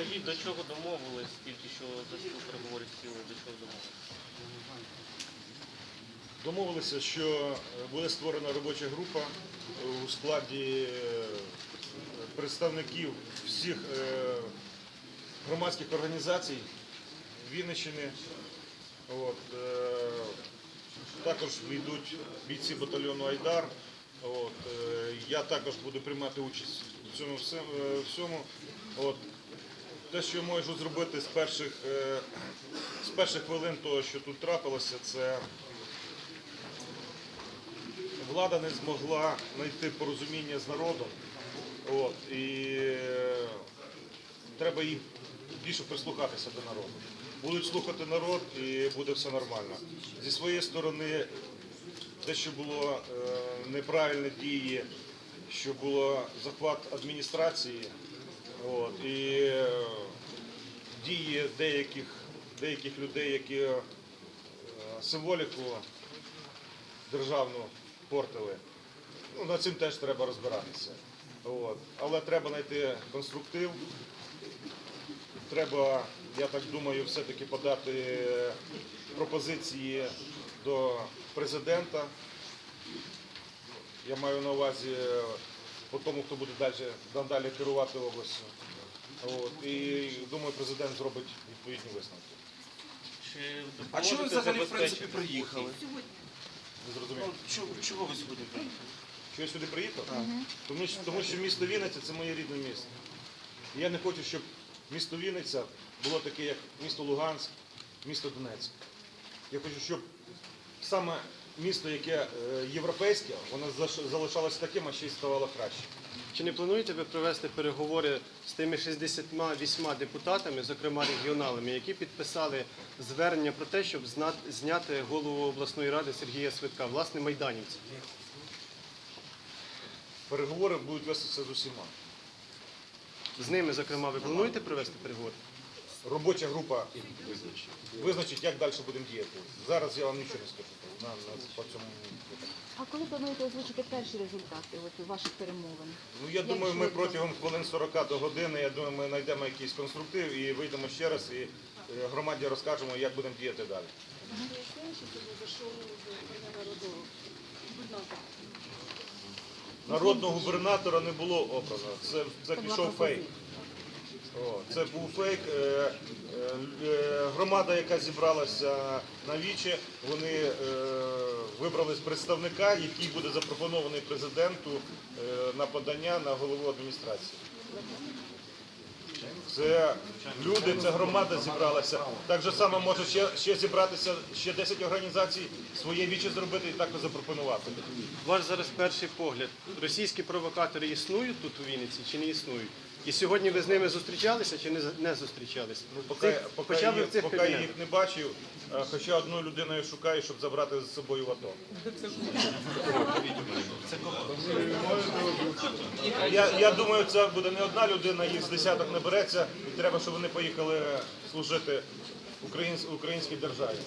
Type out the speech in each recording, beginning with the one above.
Скажіть, до чого домовились, тільки що за стіл переговорів сіли, до чого домовились? Домовилися, що е, буде створена робоча група у складі е, представників всіх е, громадських організацій Вінниччини. От, е, також війдуть бійці батальйону Айдар. От, е, я також буду приймати участь у цьому е, всьому. От, те, що я можу зробити з перших, е, з перших хвилин того, що тут трапилося, це влада не змогла знайти порозуміння з народом. От, і е, треба їй більше прислухатися до народу. Будуть слухати народ і буде все нормально. Зі своєї сторони, те, що було е, неправильні дії, що було захват адміністрації, от, і е, дії деяких, деяких людей, які е, символіку державну портили. Ну, над цим теж треба розбиратися. От. Але треба знайти конструктив. Треба, я так думаю, все-таки подати пропозиції до президента. Я маю на увазі по тому, хто буде далі, надалі керувати областю. От. І думаю, президент зробить відповідні висновки. Чи А чого ви взагалі в принципі приїхали? Не зрозумів. Ну, чого, чого ви сьогодні приїхали? Чого я сюди приїхав? Тому, що, тому що місто Вінниця це моє рідне місто. І я не хочу, щоб місто Вінниця було таке, як місто Луганськ, місто Донецьк. Я хочу, щоб саме місто, яке е, європейське, воно залишалося таким, а ще й ставало краще. Чи не плануєте ви провести переговори з тими 68 депутатами, зокрема регіоналами, які підписали звернення про те, щоб зняти голову обласної ради Сергія Свитка, власне, майданівця? Переговори будуть вестися з усіма. З ними, зокрема, ви плануєте провести переговори? Робоча група визначить, як далі будемо діяти. Зараз я вам нічого не скажу на, на, по цьому. А коли плануєте озвучити перші результати от, ваших перемовин? Ну, я думаю, ми протягом хвилин 40 до години, я думаю, ми знайдемо якийсь конструктив і вийдемо ще раз і е, громаді розкажемо, як будемо діяти далі. Народного губернатора не було обрано. Це, це пішов фейк. Це був фейк. Е, е, е, Громада, яка зібралася на віче, вони вибрали з представника, який буде запропонований президенту на подання на голову адміністрації. Це люди, це громада зібралася. Так же само може ще, ще зібратися ще 10 організацій, своє віче зробити і також запропонувати. Ваш зараз перший погляд. Російські провокатори існують тут у Вінниці чи не існують? І сьогодні ви з ними зустрічалися чи не, не зустрічалися? Поки, Цих- поки, хоча їх, в цих поки я їх не бачив, е, хоча одну людину я шукаю, щоб забрати з собою в АТО. Я, я думаю, це буде не одна людина, їх з десяток набереться, і треба, щоб вони поїхали служити українській державі.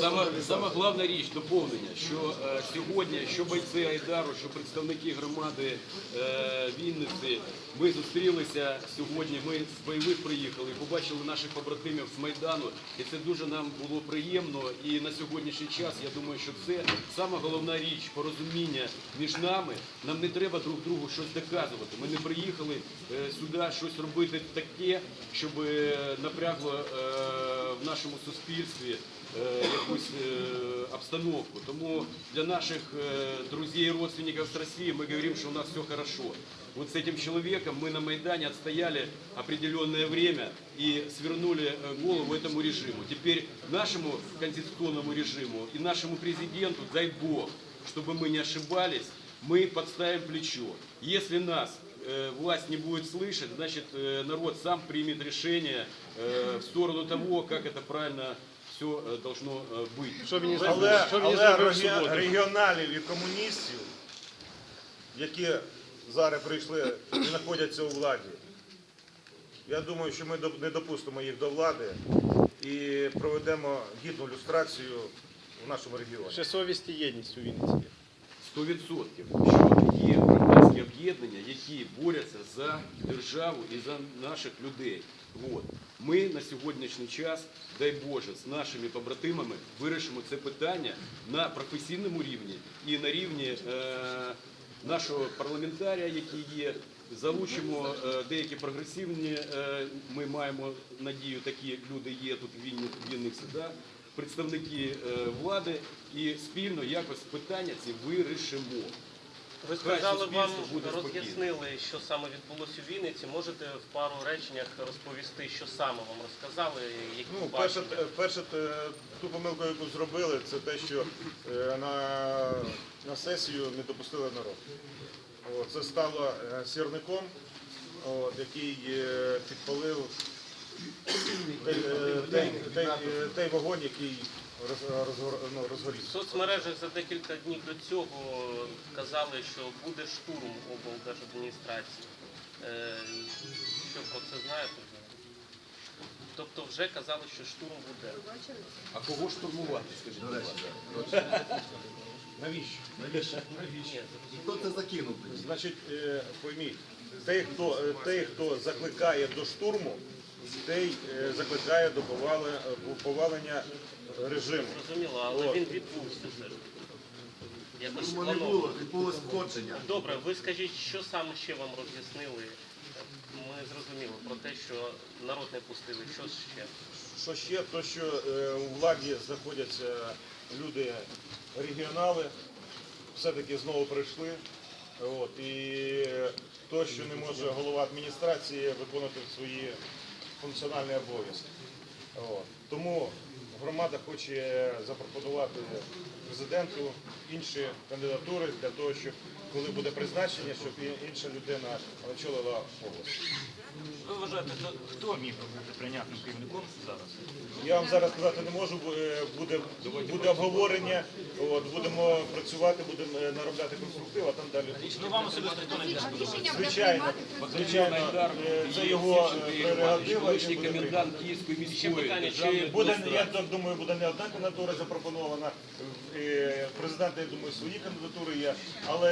Саме, саме головна річ доповнення, що е, сьогодні, що бойці Айдару, що представники громади е, Вінниці, ми зустрілися сьогодні. Ми з бойових приїхали, побачили наших побратимів з Майдану, і це дуже нам було приємно. І на сьогоднішній час я думаю, що це саме головна річ порозуміння між нами. Нам не треба друг другу щось доказувати. Ми не приїхали е, сюди щось робити таке, щоб напрягло в нашому суспільстві якусь обстановку. Тому для наших друзей и родственников с России мы говорим, что у нас все хорошо. Вот с этим человеком мы на Майдане отстояли определенное время и свернули э, голову этому режиму. Теперь нашему конституционному режиму и нашему президенту, дай Бог, чтобы мы не ошибались, мы подставим плечо. Если нас власть не будет слышать, значит э, народ сам примет решение э, в сторону того, как это правильно все должно э, быть. Що він і Але, зробив? Що він і але зробив в регі- суботу? регіоналів і комуністів, які зараз прийшли і знаходяться у владі, я думаю, що ми доп- не допустимо їх до влади і проведемо гідну люстрацію в нашому регіоні. Ще совість і єдність у Вінниці. є. Сто відсотків, що є громадські об'єднання, які борються за державу і за наших людей. От. Ми на сьогоднішній час, дай Боже, з нашими побратимами вирішимо це питання на професійному рівні і на рівні е, нашого парламентарія, який є. Залучимо е, деякі прогресивні, е, ми маємо надію, такі люди є тут в вільних, вільних судах, представники е, влади і спільно якось питання ці вирішимо. Ви сказали, вам роз'яснили, що саме відбулося у Вінниці. Можете в пару реченнях розповісти, що саме вам розказали, які Ну, перше, перше, ту помилку, яку зробили, це те, що е, на, на сесію не допустили народ. Це стало е, сірником, який е, підпалив той, е, той, той, е, вогонь, який роз, розгор, ну, В соцмережах за декілька днів до цього казали, що буде штурм облдержадміністрації. Е, Що про це знаєте? Тобто вже казали, що штурм буде. А кого штурмувати, скажіть, будь ласка? Навіщо? Ні, Хто це закинув? Значить, е, пойміть, той, хто, е, той, хто закликає до штурму, той е, закликає до е, повалення режиму. зрозуміло, але От. він відбувся все ж. Якось не було, відбулось входження. Добре, ви скажіть, що саме ще вам роз'яснили? Ми зрозуміли про те, що народ не пустили. Що ще? Що ще, то що е, у владі знаходяться люди регіонали, все-таки знову прийшли. От, і то, що не може голова адміністрації виконувати свої функціональні обов'язок. Тому громада хоче запропонувати президенту інші кандидатури для того, щоб коли буде призначення, щоб інша людина очолила область. Ви вважаєте, хто- міг бути прийнятним керівником зараз? Я вам зараз сказати не можу, бо, е, буде, буде обговорення, от, будемо працювати, будемо е, наробляти конструктив, а там далі. Ну вам особисто хто найбільше подобається? Звичайно, звичайно, е, це його прерогатива. і комендант Київської міської Буде, я так думаю, буде не одна кандидатура запропонована. Президент, я думаю, свої кандидатури є, але